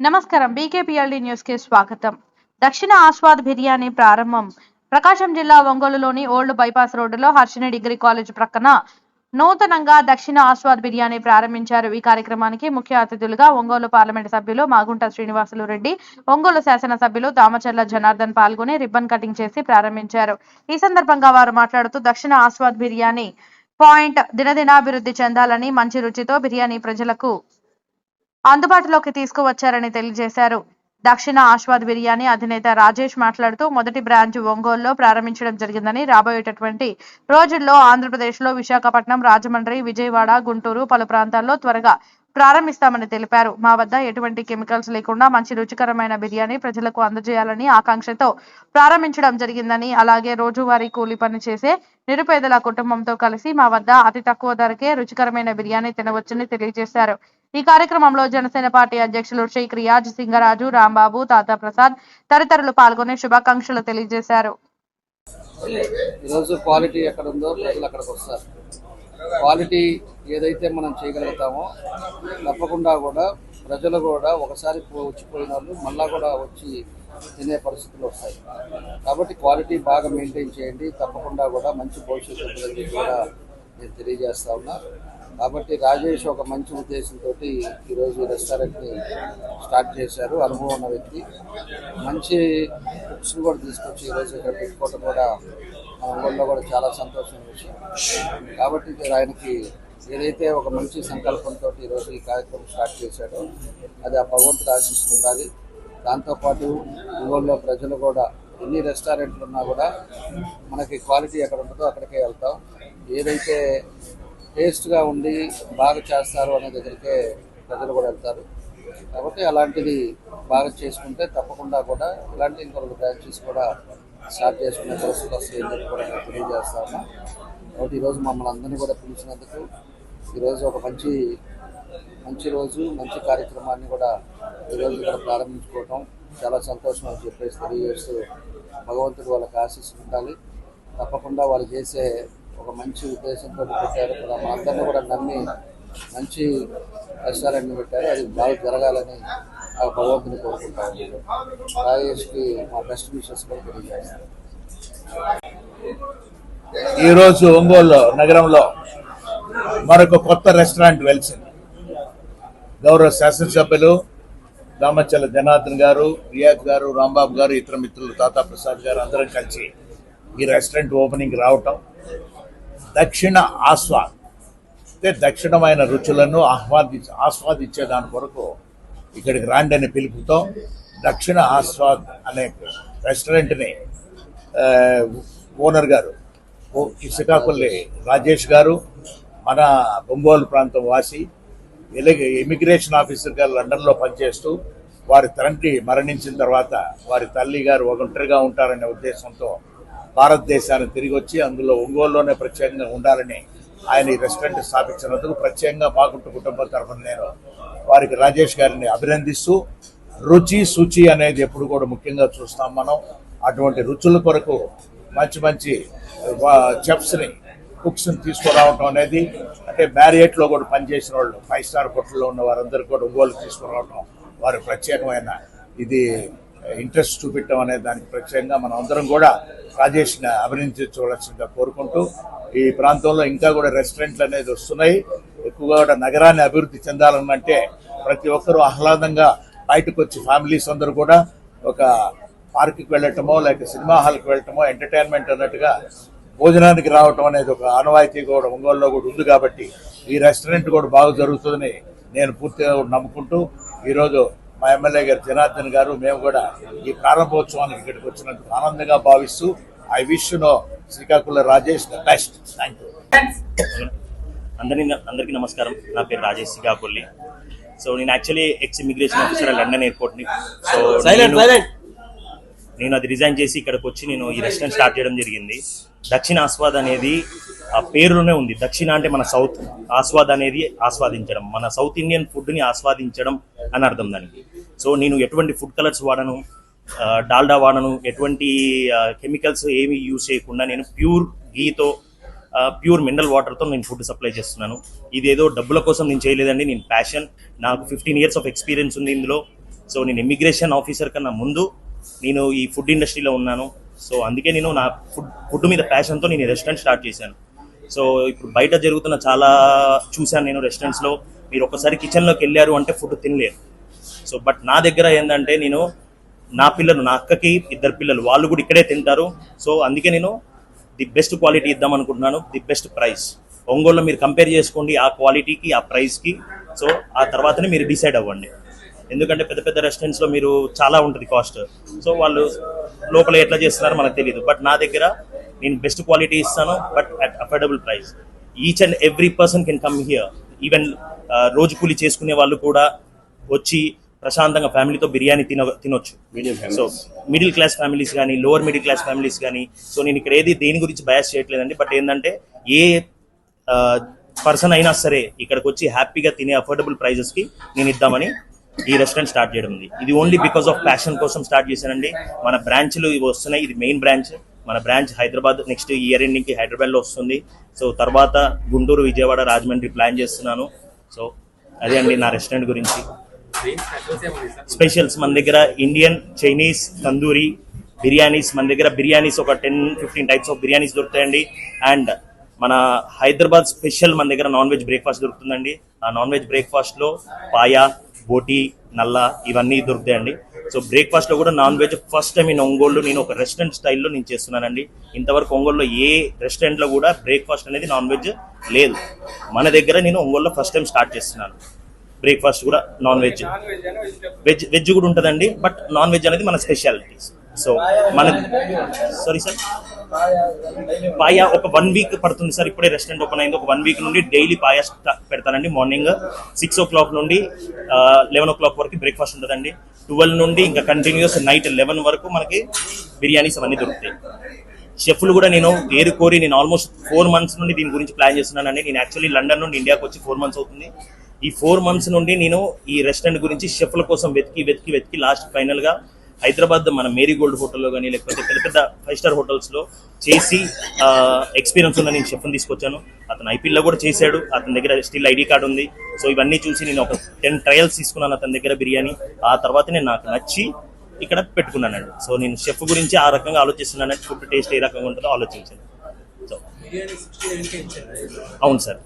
నమస్కారం. బీకేపీఎల్డీ న్యూస్కి స్వాగతం. దక్షిణ ఆస్వాద్ బిర్యానీ ప్రారంభం. ప్రకాశం జిల్లా ఒంగోలులోని ఓల్డ్ బైపాస్ రోడ్డులో హర్షిని డిగ్రీ కాలేజ్ ప్రక్కన నూతనంగా దక్షిణ ఆస్వాద్ బిర్యానీ ప్రారంభించారు. ఈ కార్యక్రమానికి ముఖ్య అతిథులుగా ఒంగోలు పార్లమెంట్ సభ్యులు మాగుంట శ్రీనివాసులు రెడ్డి ఒంగోలు శాసనసభ్యులు దామచర్ల జనార్దన్ పాల్గొని రిబ్బన్ కటింగ్ చేసి ప్రారంభించారు. ఈ సందర్భంగా వారు మాట్లాడుతూ దక్షిణ ఆస్వాద్ బిర్యానీ పాయింట్ దినదినాభివృద్ధి చెందాలని మంచి రుచితో బిర్యానీ ప్రజలకు అందుబాటులోకి తీసుకువచ్చారని తెలియజేశారు. దక్షిణ ఆస్వాద్ బిర్యానీ అధినేత రాజేష్ మాట్లాడుతూ మొదటి బ్రాంచ్ ఒంగోలులో ప్రారంభించడం జరిగిందని రాబోయేటటువంటి రోజుల్లో ఆంధ్రప్రదేశ్లో విశాఖపట్నం రాజమండ్రి విజయవాడ గుంటూరు పలు ప్రాంతాల్లో త్వరగా ప్రారంభిస్తామని తెలిపారు. మా వద్ద ఎటువంటి కెమికల్స్ లేకుండా మంచి రుచికరమైన బిర్యానీ ప్రజలకు అందజేయాలని ఆకాంక్షతో ప్రారంభించడం జరిగిందని అలాగే రోజువారీ కూలి పని చేసే నిరుపేదల కుటుంబంతో కలిసి మా వద్ద అతి తక్కువ ధరకే రుచికరమైన బిర్యానీ తినవచ్చని తెలియజేశారు. ఈ కార్యక్రమంలో జనసేన పార్టీ అధ్యక్షులు షేక్ రియాజ్ సింగరాజు రాంబాబు తాతా ప్రసాద్ తదితరులు పాల్గొని శుభాకాంక్షలు తెలియజేశారు. ఈరోజు క్వాలిటీ ఎక్కడ ఉందో ప్రజలు అక్కడికి వస్తారు. క్వాలిటీ ఏదైతే మనం చేయగలుగుతామో తప్పకుండా కూడా ప్రజలు కూడా ఒకసారి వచ్చిపోయిన వాళ్ళు మళ్ళా కూడా వచ్చి తినే పరిస్థితులు వస్తాయి. కాబట్టి క్వాలిటీ బాగా మెయింటైన్ చేయండి. తప్పకుండా కూడా మంచి భవిష్యత్తు కూడా నేను తెలియజేస్తా ఉన్నా. కాబట్టి రాజేష్ ఒక మంచి ఉద్దేశంతో ఈరోజు ఈ రెస్టారెంట్ని స్టార్ట్ చేశారు. అనుభవం ఉన్న వ్యక్తి. మంచి బుక్స్ కూడా తీసుకొచ్చి ఈరోజు ఇక్కడ పెట్టుకోవటం కూడా మన ఊళ్ళో కూడా చాలా సంతోషం విషయం. కాబట్టి ఆయనకి ఏదైతే ఒక మంచి సంకల్పంతో ఈరోజు ఈ కార్యక్రమం స్టార్ట్ చేశాడో అది ఆ భగవంతుడు ఆశిస్తుండాలి. దాంతోపాటు ఊళ్ళో ప్రజలు కూడా ఎన్ని రెస్టారెంట్లు ఉన్నా కూడా మనకి క్వాలిటీ ఎక్కడ ఉంటుందో అక్కడికే వెళ్తాం. ఏదైతే టేస్ట్గా ఉండి బాగా చేస్తారు అనే దగ్గరికే ప్రజలు కూడా వెళ్తారు. కాబట్టి అలాంటిది బాగా చేసుకుంటే తప్పకుండా కూడా ఇలాంటి ఇంకొక బ్రాంచెస్ కూడా స్టార్ట్ చేసుకునే పరిస్థితులు వస్తాయని చెప్పి కూడా నేను తెలియజేస్తా ఉన్నా. కాబట్టి ఈరోజు మమ్మల్ని అందరినీ కూడా పిలిచినందుకు ఈరోజు ఒక మంచి మంచి రోజు మంచి కార్యక్రమాన్ని కూడా ఈరోజు ఇక్కడ ప్రారంభించుకోవటం చాలా సంతోషం అని చెప్పేసి తెలియజేస్తూ భగవంతుడు వాళ్ళకి ఆశీస్సు ఉండాలి. తప్పకుండా వాళ్ళు చేసే ఒక మంచి ఉద్దేశంతో పెట్టారు. కూడా మనందరినీ కూడా నమ్మి మంచి రెస్టారెంట్ని పెట్టారు. అది బాగా జరగాలని ఆ భగవంతుని కోరుకుంటాను రాజేష్కి మా బెస్ట్ విషెస్ కూడా తెలియజేస్తాను. ఈరోజు ఒంగోలు నగరంలో మరొక కొత్త రెస్టారెంట్ వెలిసింది. గౌరవ శాసనసభ్యులు దామచల్ల జనార్దన్ గారు రియాజ్ గారు రాంబాబు గారు ఇతర మిత్రులు తాతా ప్రసాద్ గారు అందరం కలిసి ఈ రెస్టారెంట్ ఓపెనింగ్ రావటం దక్షిణ ఆస్వాద్. అంటే దక్షిణమైన రుచులను ఆహ్వాది ఆస్వాదించే దాని కొరకు ఇక్కడికి రాండి అనే పిలుపుతో దక్షిణ ఆస్వాద్ అనే రెస్టారెంట్ని ఓనర్ గారు ఓ- ఈ శ్రీకాకుళి రాజేష్ గారు మన బొంగోలు ప్రాంతం వాసి ఇలాగే ఇమిగ్రేషన్ ఆఫీసర్గా లండన్లో పనిచేస్తూ వారి తండ్రి మరణించిన తర్వాత వారి తల్లి గారు ఒంటరిగా ఉంటారనే ఉద్దేశంతో భారతదేశాన్ని తిరిగి వచ్చి అందులో ఒంగోలులోనే ప్రత్యేకంగా ఉండాలని ఆయన ఈ రెస్టారెంట్ స్థాపించినందుకు ప్రత్యేకంగా బాగుంటు కుటుంబం తరఫున నేను వారికి రాజేష్ గారిని అభినందిస్తూ రుచి శుచి అనేది ఎప్పుడు కూడా ముఖ్యంగా చూస్తాం మనం. అటువంటి రుచుల కొరకు మంచి మంచి చెఫ్స్ని కుక్స్ని తీసుకురావటం అనేది అంటే మ్యారియట్లో కూడా పనిచేసిన వాళ్ళు ఫైవ్ స్టార్ హోటల్లో ఉన్న వారందరూ కూడా ఒంగోలు తీసుకురావటం వారి ప్రత్యేకమైన ఇది ఇంట్రెస్ట్ చూపించడం అనే దానికి ప్రత్యేకంగా మనం అందరం కూడా రాజేష్ని అభినందించవలసిందిగా కోరుకుంటూ ఈ ప్రాంతంలో ఇంకా కూడా రెస్టారెంట్లు అనేది వస్తున్నాయి. ఎక్కువగా కూడా నగరాన్ని అభివృద్ధి చెందాలనంటే ప్రతి ఒక్కరూ ఆహ్లాదంగా బయటకు వచ్చి ఫ్యామిలీస్ అందరూ కూడా ఒక పార్క్కి వెళ్ళటమో లేక సినిమా హాల్కి వెళ్ళటమో ఎంటర్టైన్మెంట్ అన్నట్టుగా భోజనానికి రావటం అనేది ఒక ఆనవాయితీ కూడా ఒంగోలులో కూడా ఉంది కాబట్టి ఈ రెస్టారెంట్ కూడా బాగా జరుగుతుందని నేను పూర్తిగా నమ్ముకుంటూ ఈరోజు మా ఎమ్మెల్యే గారు జనార్దన్ గారు మేము కూడా ఈ ప్రారంభోత్సవానికి ఇక్కడికి వచ్చినందుకు ఆనందంగా భావిస్తూ I wish no Srikakulam Rajesh the best. Thank you అందరినీ అందరికీ నమస్కారం. నా పేరు రాజేష్ సిగాపల్లి సో నేను actually ex immigration officer London ఎయిర్పోర్ట్ని. So నేను నేను అది రిజైన్ చేసి ఇక్కడికి వచ్చి నేను ఈ రెస్టారెంట్ స్టార్ట్ చేయడం జరిగింది. దక్షిణ ఆస్వాద్ అనేది ఆ పేరులోనే ఉంది. దక్షిణ అంటే మన సౌత్. ఆస్వాద్ అనేది ఆస్వాదించడం. మన సౌత్ ఇండియన్ ఫుడ్ని ఆస్వాదించడం అని అర్థం దానికి. సో నేను ఎటువంటి ఫుడ్ కలర్స్ వాడను డాల్డా వాడను ఎటువంటి కెమికల్స్ ఏమి యూజ్ చేయకుండా నేను ప్యూర్ గీతో ప్యూర్ మినరల్ వాటర్తో నేను ఫుడ్ సప్లై చేస్తున్నాను. ఇదేదో డబ్బుల కోసం నేను చేయలేదండి నేను ప్యాషన్ నాకు ఫిఫ్టీన్ ఇయర్స్ ఆఫ్ ఎక్స్పీరియన్స్ ఉంది ఇందులో. సో నేను ఇమిగ్రేషన్ ఆఫీసర్ కన్నా ముందు నేను ఈ ఫుడ్ ఇండస్ట్రీలో ఉన్నాను. సో అందుకే నేను నా ఫుడ్ ఫుడ్ మీద ప్యాషన్తో నేను రెస్టారెంట్ స్టార్ట్ చేశాను. సో ఇప్పుడు బయట జరుగుతున్న చాలా చూశాను నేను రెస్టారెంట్స్లో మీరు ఒక్కసారి కిచెన్లోకి వెళ్ళారు అంటే ఫుడ్ తినలేరు. సో బట్ నా దగ్గర ఏంటంటే నేను నా పిల్లలు నా అక్కకి ఇద్దరు పిల్లలు వాళ్ళు కూడా ఇక్కడే తింటారు. సో అందుకే నేను ది బెస్ట్ క్వాలిటీ ఇద్దాం అనుకుంటున్నాను ది బెస్ట్ ప్రైస్. ఒంగోలులో మీరు కంపేర్ చేసుకోండి ఆ క్వాలిటీకి ఆ ప్రైస్కి. సో ఆ తర్వాతనే మీరు డిసైడ్ అవ్వండి. ఎందుకంటే పెద్ద పెద్ద రెస్టారెంట్స్లో మీరు చాలా ఉంటుంది కాస్ట్. సో వాళ్ళు లోపల ఎట్లా చేస్తున్నారో మనకు తెలియదు బట్ నా దగ్గర నేను బెస్ట్ క్వాలిటీ ఇస్తాను but at affordable price each and every person can come here even రోజు కూలి చేసుకునే వాళ్ళు కూడా వచ్చి ప్రశాంతంగా ఫ్యామిలీతో బిర్యానీ తిన తినొచ్చు. సో మిడిల్ క్లాస్ ఫ్యామిలీస్ కానీ లోవర్ మిడిల్ క్లాస్ ఫ్యామిలీస్ కానీ సో నేను ఇక్కడ ఏది దేని గురించి బయాస్ చేయట్లేదండి. బట్ ఏంటంటే ఏ పర్సన్ అయినా సరే ఇక్కడికి వచ్చి హ్యాపీగా తినే అఫోర్డబుల్ ప్రైజెస్కి నేను ఇద్దామని ఈ రెస్టారెంట్ స్టార్ట్ చేయడం ఉంది. ఇది ఓన్లీ బికాస్ ఆఫ్ ప్యాషన్ కోసం స్టార్ట్ చేశానండి. మన బ్రాంచ్లు ఇవి వస్తున్నాయి. ఇది మెయిన్ బ్రాంచ్ మన బ్రాంచ్ హైదరాబాద్ నెక్స్ట్ ఇయర్ ఎండింగ్కి హైదరాబాద్లో వస్తుంది. సో తర్వాత గుంటూరు విజయవాడ రాజమండ్రి ప్లాన్ చేస్తున్నాను. సో అదే అండి నా రెస్టారెంట్ గురించి. స్పెషల్స్ మన దగ్గర ఇండియన్ చైనీస్ తందూరి బిర్యానీస్ మన దగ్గర బిర్యానీస్ ఒక ten fifteen types of biryanis దొరుకుతాయండి. అండ్ మన హైదరాబాద్ స్పెషల్ మన దగ్గర నాన్ వెజ్ బ్రేక్ఫాస్ట్ దొరుకుతుందండి. ఆ నాన్ వెజ్ బ్రేక్ఫాస్ట్లో పాయా బోటి నల్ల ఇవన్నీ దొరుకుతాయండి. సో బ్రేక్ఫాస్ట్లో కూడా non veg first time in Ongole నేను ఒక రెస్టారెంట్ స్టైల్లో నేను చేస్తున్నానండి. ఇంతవరకు ఒంగోలులో ఏ రెస్టారెంట్లో కూడా బ్రేక్ఫాస్ట్ అనేది నాన్ వెజ్ లేదు. మన దగ్గర నేను ఒంగోలులో ఫస్ట్ టైం స్టార్ట్ చేస్తున్నాను. బ్రేక్ఫాస్ట్ కూడా నాన్ వెజ్. వెజ్ వెజ్ కూడా ఉంటుందండి బట్ నాన్ వెజ్ అనేది మన స్పెషాలిటీస్ సో మన సారీ సార్ పాయా ఒక వన్ వీక్ పడుతుంది సార్ ఇప్పుడే రెస్టారెంట్ ఓపెన్ అయింది. ఒక వన్ వీక్ నుండి డైలీ పాయా పెడతానండి మార్నింగ్. సిక్స్ ఓ క్లాక్ నుండి లెవెన్ ఓ క్లాక్ వరకు బ్రేక్ఫాస్ట్ ఉంటుందండి. ట్వెల్వ్ నుండి ఇంకా కంటిన్యూస్ నైట్ లెవెన్ వరకు మనకి బిర్యానీస్ అవన్నీ దొరుకుతాయి. షెఫ్లు కూడా నేను ఏరు కోరి నేను ఆల్మోస్ట్ ఫోర్ మంత్స్ నుండి దీని గురించి ప్లాన్ చేస్తున్నానండి. నేను యాక్చువల్లీ లండన్ నుండి ఇండియాకి వచ్చి ఫోర్ మంత్స్ అవుతుంది. ఈ ఫోర్ మంత్స్ నుండి నేను ఈ రెస్టారెంట్ గురించి షెఫ్ల కోసం వెతికి వెతికి వెతికి లాస్ట్ ఫైనల్గా హైదరాబాద్ మన మేరీ గోల్డ్ హోటల్లో కానీ లేకపోతే పెద్ద పెద్ద ఫైవ్ స్టార్ హోటల్స్లో చేసి ఎక్స్పీరియన్స్ ఉన్న నేను షెఫ్ని తీసుకొచ్చాను. అతను ఐపీఎల్లో కూడా చేశాడు. అతని దగ్గర స్టిల్ ఐడి కార్డు ఉంది. సో ఇవన్నీ చూసి నేను ఒక టెన్ ట్రయల్స్ తీసుకున్నాను అతని దగ్గర బిర్యానీ. ఆ తర్వాత నేను నాకు నచ్చి ఇక్కడ పెట్టుకున్నానండి సో నేను షెఫ్ గురించి ఆ రకంగా ఆలోచిస్తున్నానంటే ఫుడ్ టేస్ట్ ఏ రకంగా ఉంటుందో ఆలోచించాను. సో అవును సార్.